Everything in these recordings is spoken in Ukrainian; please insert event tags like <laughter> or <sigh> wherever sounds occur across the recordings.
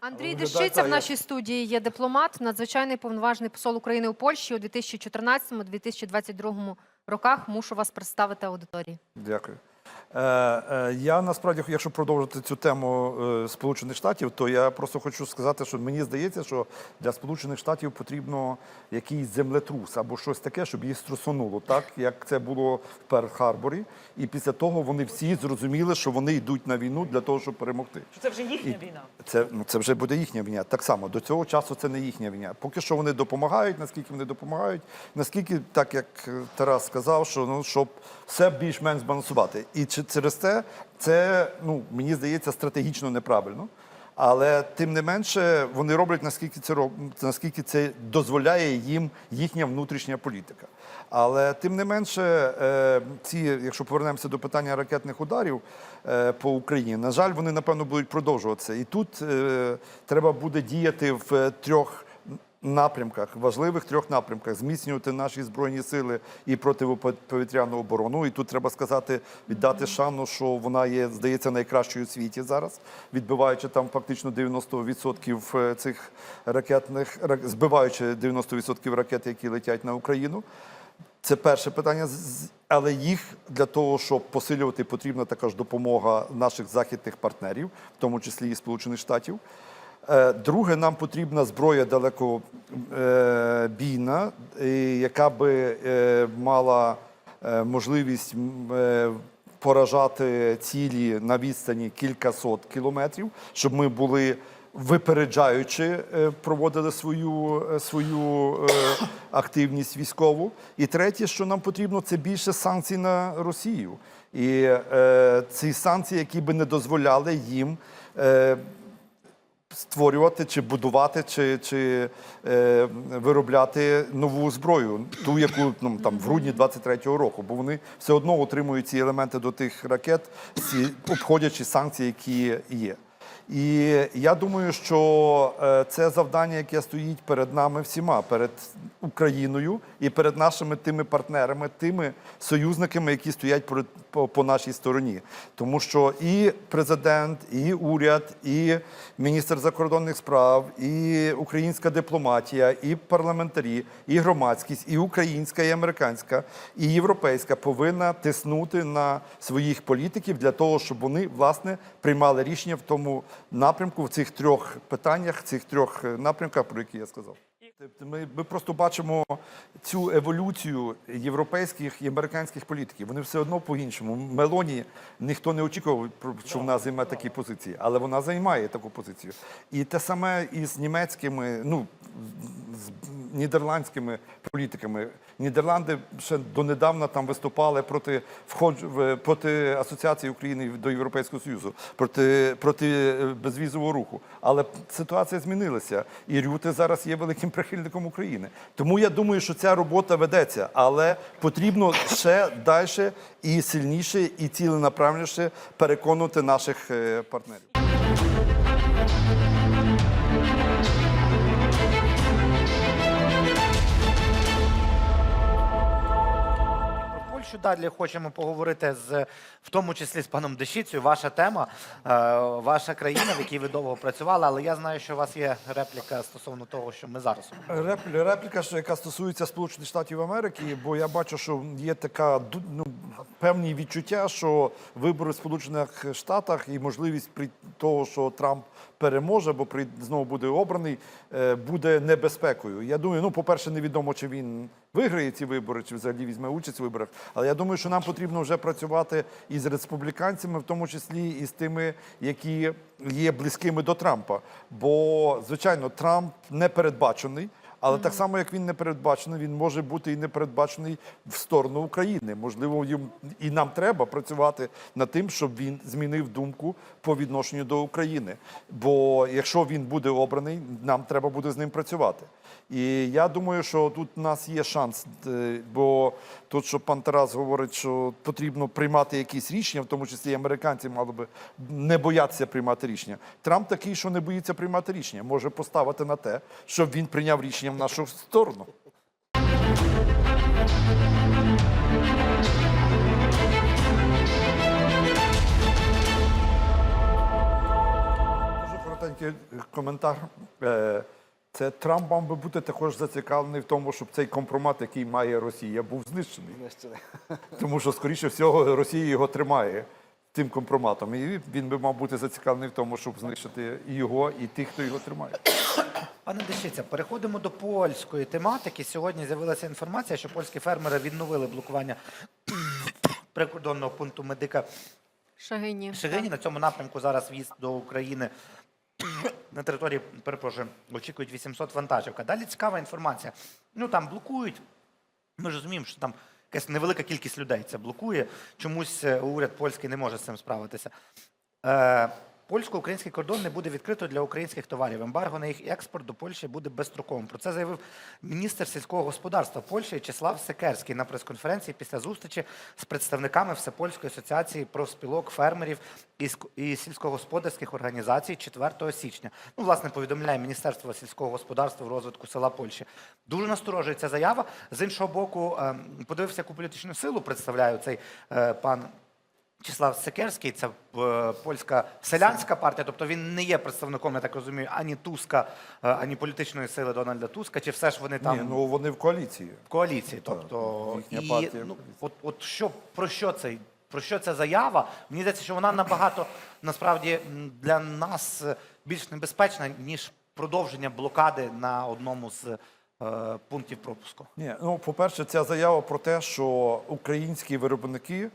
Андрій Дещиця в нашій студії є дипломат, надзвичайний повноважний посол України у Польщі у 2014-2022 роках. Мушу вас представити аудиторії. Дякую. Е, е, я насправді, якщо продовжити цю тему е, Сполучених Штатів, то я просто хочу сказати, що мені здається, що для Сполучених Штатів потрібно якийсь землетрус або щось таке, щоб їх струсонуло, так як це було в Перл-Харборі. І після того вони всі зрозуміли, що вони йдуть на війну для того, щоб перемогти. Це вже їхня війна. Це, ну, це вже буде їхня війна. Так само до цього часу це не їхня війна. Поки що вони допомагають, наскільки вони допомагають, наскільки, так як Тарас сказав, що ну щоб все більш-менш збалансувати. І через це це ну мені здається стратегічно неправильно. Але тим не менше вони роблять наскільки це роб... наскільки це дозволяє їм їхня внутрішня політика. Але тим не менше, е, ці, якщо повернемося до питання ракетних ударів е, по Україні, на жаль, вони напевно будуть продовжуватися. І тут е, треба буде діяти в трьох напрямках, важливих трьох напрямках, зміцнювати наші збройні сили і протиповітряну оборону. І тут треба сказати, віддати шану, що вона є, здається, найкращою у світі зараз, відбиваючи там фактично 90% цих ракетних рак- збиваючи 90% ракет, які летять на Україну. Це перше питання, але їх для того, щоб посилювати, потрібна також допомога наших західних партнерів, в тому числі і Сполучених Штатів. Е, Друге, нам потрібна зброя далекобійна, яка би е, мала е, можливість е, поражати цілі на відстані кількасот кілометрів, щоб ми були випереджаючи, е, проводили свою, е, свою е, активність військову. І третє, що нам потрібно, це більше санкцій на Росію. І е, ці санкції, які би не дозволяли їм. Створювати чи будувати, чи, чи е, виробляти нову зброю, ту, яку ну, там в грудні 23-го року, бо вони все одно отримують ці елементи до тих ракет, ці, обходячи санкції, які є. І я думаю, що е, це завдання, яке стоїть перед нами всіма, перед Україною і перед нашими тими партнерами, тими союзниками, які стоять по нашій стороні. Тому що і президент, і уряд, і міністр закордонних справ, і українська дипломатія, і парламентарі, і громадськість, і українська, і американська, і європейська повинна тиснути на своїх політиків для того, щоб вони власне приймали рішення в тому напрямку, в цих трьох питаннях, цих трьох е, напрямках, про які я сказав. Тобто Ми, ми просто бачимо цю еволюцію європейських і американських політиків. Вони все одно по-іншому. Мелоні ніхто не очікував, що вона займе такі позиції, але вона займає таку позицію. І те саме із німецькими, ну з нідерландськими політиками. Нідерланди ще донедавна там виступали проти проти асоціації України до Європейського Союзу, проти, проти е, безвізового руху. Але ситуація змінилася, і Рюте зараз є великим прихильником України. Тому я думаю, що ця робота ведеться, але потрібно ще далі і сильніше, і ціленаправленіше переконувати наших е, партнерів. Польщу далі хочемо поговорити з в тому числі з паном Дещицею. Ваша тема, е, ваша країна, в якій ви довго працювали, але я знаю, що у вас є репліка стосовно того, що ми зараз. Реплі- Репліка, що яка стосується Сполучених Штатів Америки, бо я бачу, що є така ну, певні відчуття, що вибори в Сполучених Штатах і можливість при того, що Трамп переможе, бо при знову буде обраний, е, буде небезпекою. Я думаю, ну, по-перше, невідомо, чи він виграє ці вибори, чи взагалі візьме участь у виборах. Але я думаю, що нам потрібно вже працювати із республіканцями, в тому числі і з тими, які є близькими до Трампа. Бо, звичайно, Трамп не передбачений. Але так само, як він не передбачений, він може бути і не передбачений в сторону України. Можливо, їм і нам треба працювати над тим, щоб він змінив думку по відношенню до України. Бо якщо він буде обраний, нам треба буде з ним працювати. І я думаю, що тут у нас є шанс, е, бо тут, що пан Тарас говорить, що потрібно приймати якісь рішення, в тому числі і американці мали би не боятися приймати рішення. Трамп такий, що не боїться приймати рішення, може поставити на те, щоб він прийняв рішення в нашу сторону. Дуже коротенький коментар. Це Трамп мав би бути також зацікавлений в тому, щоб цей компромат, який має Росія, був знищений. <laughs> Тому що, скоріше всього, Росія його тримає тим компроматом. І він би мав бути зацікавлений в тому, щоб знищити і його, і тих, хто його тримає. <coughs> Пане Дещиця, переходимо до польської тематики. Сьогодні з'явилася інформація, що польські фермери відновили блокування <coughs> прикордонного пункту медика Шагині. Шегині. На цьому напрямку зараз в'їзд до України на території, перепрошую, очікують 800 вантажівка. Далі цікава інформація. Ну там блокують. Ми ж розуміємо, що там якась невелика кількість людей це блокує. Чомусь е, уряд польський не може з цим справитися. Е, Польсько-український кордон не буде відкрито для українських товарів. Ембарго на їх експорт до Польщі буде безстроковим. Про це заявив міністр сільського господарства Польщі В'ячеслав Секерський на прес-конференції після зустрічі з представниками Всепольської асоціації профспілок фермерів і сільськогосподарських організацій 4 січня. Ну, власне, повідомляє Міністерство сільського господарства в розвитку села Польщі. Дуже насторожує ця заява. З іншого боку, ем, подивився, яку політичну силу представляє цей е, пан. Числав Секерський, це е, польська селянська партія, тобто він не є представником, я так розумію, ані Туска, е, ані політичної сили Дональда Туска, чи все ж вони там Ні, ну вони в коаліції. в коаліції. Тобто, їхня і, партія ну, от, от що про що цей про що ця заява? Мені здається, що вона набагато насправді для нас е, більш небезпечна, ніж продовження блокади на одному з пунктів пропуску. Ні, ну по-перше, ця заява про те, що українські виробники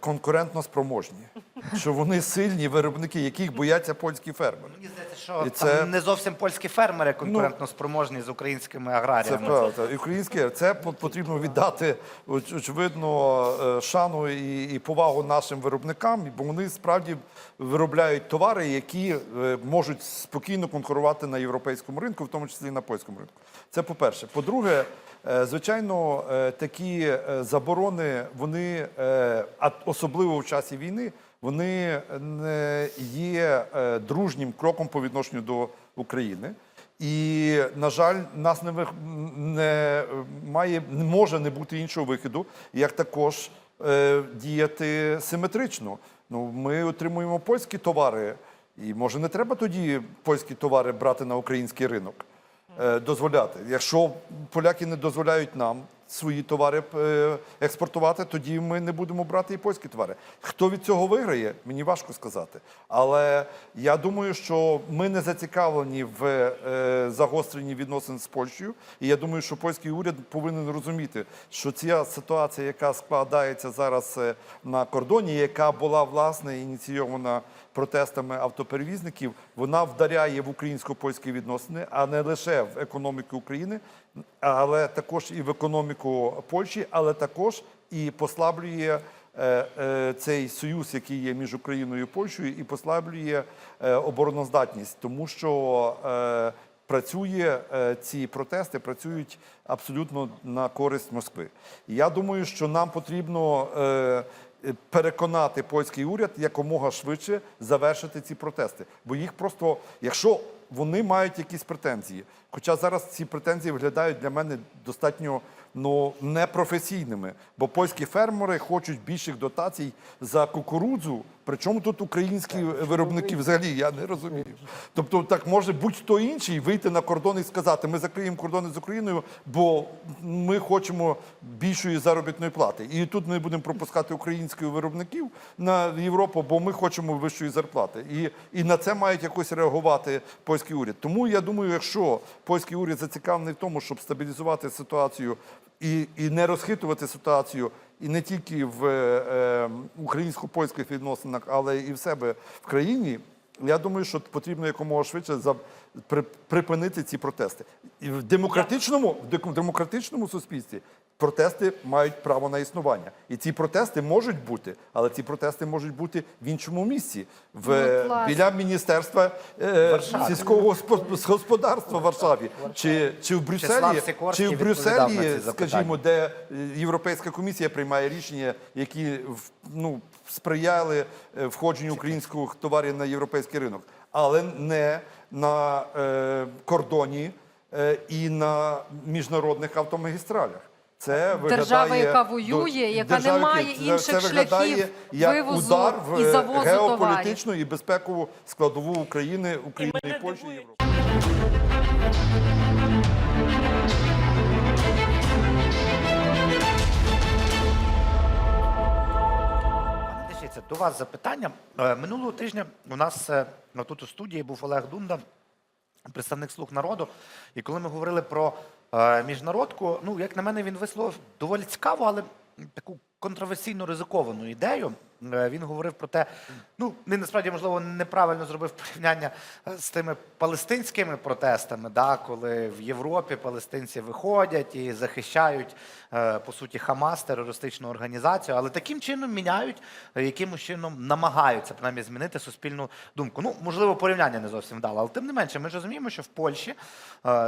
конкурентно спроможні, <laughs> що вони сильні виробники, яких бояться польські фермери. Мені здається, що І це- там не зовсім польські фермери конкурентно спроможні з українськими Це аграріями. правда. І Українське це по- потрібно віддати оч- очевидно е, шану і, і повагу нашим виробникам, бо вони справді виробляють товари, які е, можуть спокійно конкурувати на європейському ринку, в тому числі і на польському ринку. Це по-перше. По-друге, е, звичайно, е, такі е, заборони, вони е, особливо в часі війни, вони не є е, дружнім кроком по відношенню до України. І, на жаль, нас не, вих- не має, не може не бути іншого виходу, як також е, діяти симетрично. Ну, ми отримуємо польські товари, і може не треба тоді польські товари брати на український ринок, е, дозволяти. Якщо поляки не дозволяють нам свої товари е, експортувати, тоді ми не будемо брати і польські товари. Хто від цього виграє, мені важко сказати. Але я думаю, що ми не зацікавлені в е, загостренні відносин з Польщею. І я думаю, що польський уряд повинен розуміти, що ця ситуація, яка складається зараз е, на кордоні, яка була власне ініційована протестами автоперевізників, вона вдаряє в українсько-польські відносини, а не лише в економіку України, але також і в економіку Польщі, але також і послаблює е, е, цей союз, який є між Україною і Польщею, і послаблює е, обороноздатність, тому що працює ці протести, працюють абсолютно на користь Москви. Я думаю, що нам потрібно. Е, Переконати польський уряд якомога швидше завершити ці протести, бо їх просто, якщо вони мають якісь претензії, хоча зараз ці претензії виглядають для мене достатньо ну непрофесійними, бо польські фермери хочуть більших дотацій за кукурудзу. Причому тут українські виробники взагалі я не розумію. Тобто, так може будь-хто інший вийти на кордон і сказати: ми закриємо кордони з Україною, бо ми хочемо більшої заробітної плати. І тут ми будемо пропускати українських виробників на Європу, бо ми хочемо вищої зарплати. І, і на це мають якось реагувати польський уряд. Тому я думаю, якщо польський уряд зацікавлений в тому, щоб стабілізувати ситуацію і, і не розхитувати ситуацію. І не тільки в е, українсько-польських відносинах, але і в себе в країні. Я думаю, що потрібно якомога швидше за, припинити ці протести. І в демократичному, в демократичному суспільстві протести мають право на існування. І ці протести можуть бути, але ці протести можуть бути в іншому місці, в, Ну, біля міністерства е, сільського господарства в Варшаві, чи, чи в Брюсселі, чи в Брюсселі, скажімо, де е, Європейська комісія приймає рішення, які ну, сприяли е, входженню українських товарів на європейський ринок, але не на е, кордоні е, і на міжнародних автомагістралях. Це Держава, яка воює, яка не має інших це шляхів як вивозу удар в і е, завозу геополітичну і безпекову складову України, України і, Польщі. Європи. До вас запитання. Е, Минулого тижня у нас е, тут у студії був Олег Дунда, представник слуг народу. І коли ми говорили про е, міжнародку, ну, як на мене, він висловив доволі цікаву, але таку контроверсійно ризиковану ідею. Е, Він говорив про те, ну він насправді можливо неправильно зробив порівняння е, з тими палестинськими протестами, да, коли в Європі палестинці виходять і захищають е, по суті Хамас, терористичну організацію, але таким чином міняють, якимось чином намагаються принаймні змінити суспільну думку. Ну можливо, порівняння не зовсім вдало, але тим не менше, ми ж розуміємо, що в Польщі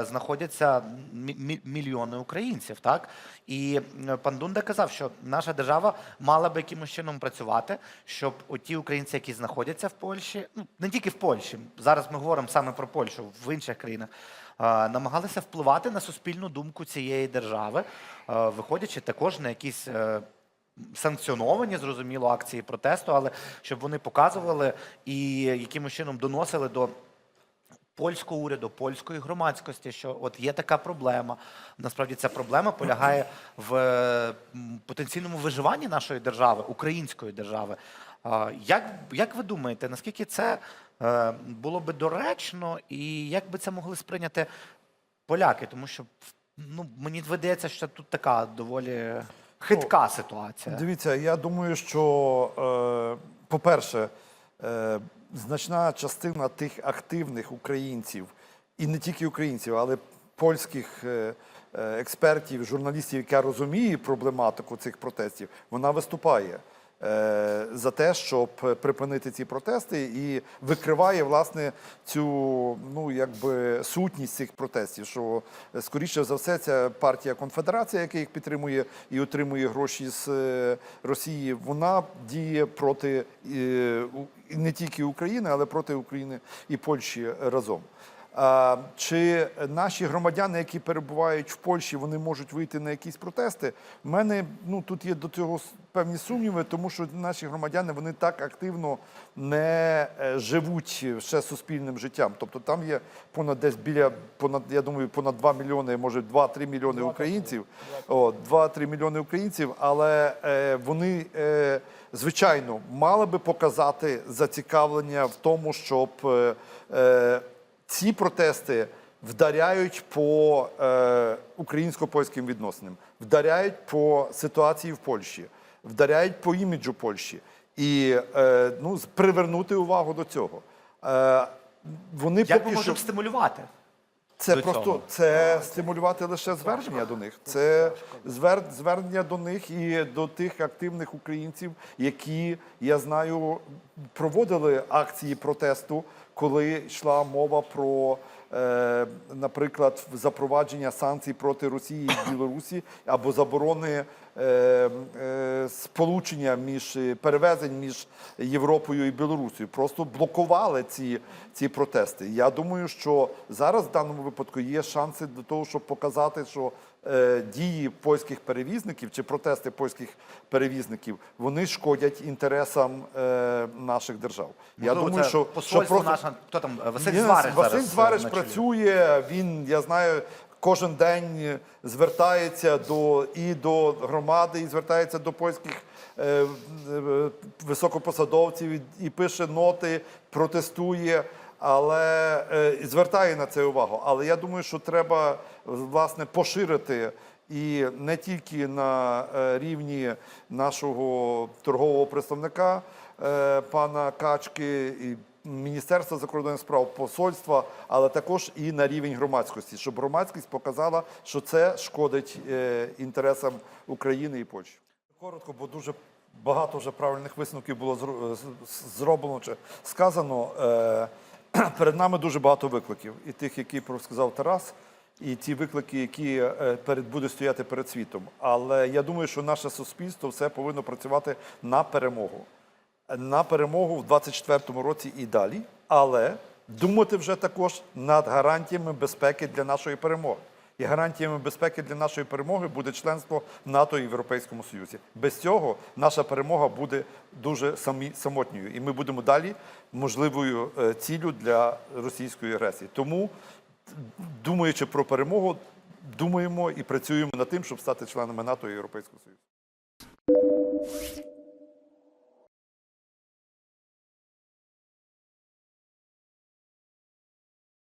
знаходяться мі- мі- мільйони українців, так і пан Дунда казав, що наша держава мала би якимось чином працювати, щоб оті українці, які знаходяться в Польщі, ну не тільки в Польщі, зараз ми говоримо саме про Польщу в інших країнах. Намагалися впливати на суспільну думку цієї держави, виходячи також на якісь е, санкціоновані, зрозуміло, акції протесту, але щоб вони показували і якимось чином доносили до польського уряду, польської громадськості, що от є така проблема. Насправді ця проблема полягає в е, потенційному виживанні нашої держави, української держави. Як, як ви думаєте, наскільки це е, було би доречно, і як би це могли сприйняти поляки? Тому що ну, мені видається, що тут така доволі хитка ситуація. Дивіться, я думаю, що, е, по-перше, значна частина тих активних українців, і не тільки українців, але польських е, е, експертів, журналістів, яка розуміє проблематику цих протестів, вона виступає. Е, За те, щоб припинити ці протести, і викриває власне цю ну якби сутність цих протестів. Що е, скоріше за все, ця партія Конфедерація, яка їх підтримує і отримує гроші з е, Росії, вона діє проти не тільки України, але проти України і Польщі разом. Чи наші громадяни, які перебувають в Польщі, вони можуть вийти на якісь протести? У мене ну тут є до цього певні сумніви, тому що наші громадяни вони так активно не е, живуть ще суспільним життям. Тобто там є понад десь біля понад, я думаю, понад 2 мільйони, може 2-3 мільйони українців. О, 2-3 мільйони українців, але е, вони. Е, Звичайно, мали би показати зацікавлення в тому, щоб е, е, ці протести вдаряють по е, українсько-польським відносинам, вдаряють по ситуації в Польщі, вдаряють по іміджу Польщі і е, ну, привернути увагу до цього. Е, вони Як ми поки що можемо стимулювати? це до просто цього? це стимулювати лише звернення до них. Це звер, звернення до них і до тих активних українців, які я знаю проводили акції протесту, коли йшла мова про. е, Наприклад, запровадження санкцій проти Росії і Білорусі або заборони е, е, сполучення між перевезень між Європою і Білорусією. Просто блокували ці, ці протести. Я думаю, що зараз в даному випадку є шанси до того, щоб показати, що дії польських перевізників чи протести польських перевізників вони шкодять інтересам е, наших держав. Я Можливо, думаю, що, посольство що просто наше, хто там Василь ні, Зварич Василь зараз, е, чолі. працює. Він, я знаю, кожен день звертається до і до громади, і звертається до польських е, е, високопосадовців і, і пише ноти, протестує. Але е, звертає на це увагу. Але я думаю, що треба власне поширити і не тільки на е, рівні нашого торгового представника е, пана Качки і Міністерства закордонних справ, посольства, але також і на рівень громадськості, щоб громадськість показала, що це шкодить інтересам України і Польщі. Коротко, бо дуже багато вже правильних висновків було зроблено чи сказано. <clears throat> Перед нами дуже багато викликів, і тих, які сказав Тарас, і ті виклики, які е, перед буде стояти перед світом. Але я думаю, що наше суспільство все повинно працювати на перемогу. На перемогу в 24-му році і далі, але думати вже також над гарантіями безпеки для нашої перемоги. І гарантіями безпеки для нашої перемоги буде членство в НАТО і Європейському Союзі. Без цього наша перемога буде дуже самі, самотньою, і ми будемо далі можливою е, ціллю для російської агресії. Тому, думаючи про перемогу, думаємо і працюємо над тим, щоб стати членами НАТО і Європейського Союзу.